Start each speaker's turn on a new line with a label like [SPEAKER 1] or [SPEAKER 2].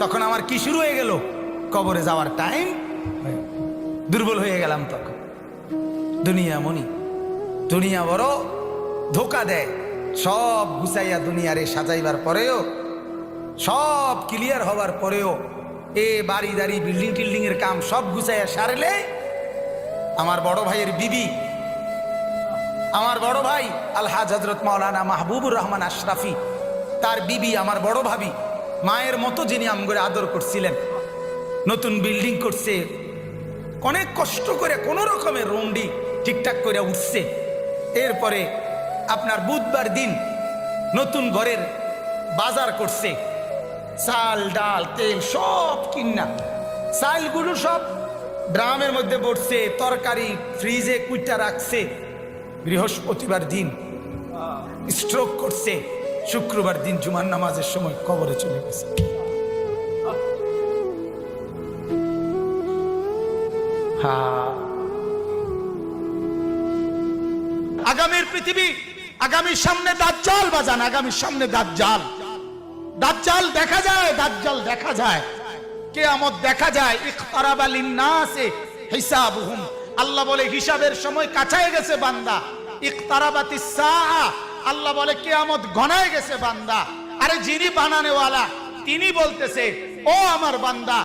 [SPEAKER 1] তখন আমার কি শুরু হয়ে গেল? কবরে যাওয়ার টাইম দুর্বল হয়ে গেলাম তখন। দুনিয়া মনি, দুনিয়া বড়, ধোকা দেয়। সব গুছাইয়া দুনিয়ারে সাজাইবার পরেও, সব ক্লিয়ার হবার পরেও, এ বাড়ি, দাড়ি বিল্ডিং টিল্ডিং এর কাম সব গুছাইয়া সারলে, আমার বড় ভাইয়ের বিবি, আমার বড় ভাই আলহাজ হজরত মাওলানা মাহবুবুর রহমান আশরাফি, তার বিবি আমার বড় ভাবি। মায়ের মতো যিনি আমগরে আদর করছিলেন, নতুন বিল্ডিং করছে, অনেক কষ্ট করে কোনো রকমের রুমডি ঠিকঠাক করে উঠছে। এরপরে আপনার বুধবার দিন নতুন ঘরের বাজার করছে। চাল, ডাল, তেল সব কিনা। চালগুলো সব ড্রামের মধ্যে পড়ছে তরকারি ফ্রিজে কুইটা রাখছে। বৃহস্পতিবার দিন স্ট্রোক করছে। শুক্রবার দিন জুমার নামাজের সময় কবরে চলে গেছে।
[SPEAKER 2] আগামীর পৃথিবী আগামীর সামনে দাজ্জাল বাজান আগামীর সামনে দাজ্জাল। দাজ্জাল দেখা যায় দাঁত দাজ্জাল দেখা যায়। কে কেয়ামত দেখা যায়, ইখতারাবা লিন্নাসে হিসাবুহুম। আল্লাহ বলে, হিসাবের সময় কাছায় গেছে বান্দা। ইখতারাবাতিস সাআ আল্লাহ বলে কেয়ামত গনায় গেছে বান্দা। আরে যিনি বানানেওয়ালা তিনি বলতেছে ও আমার বান্দা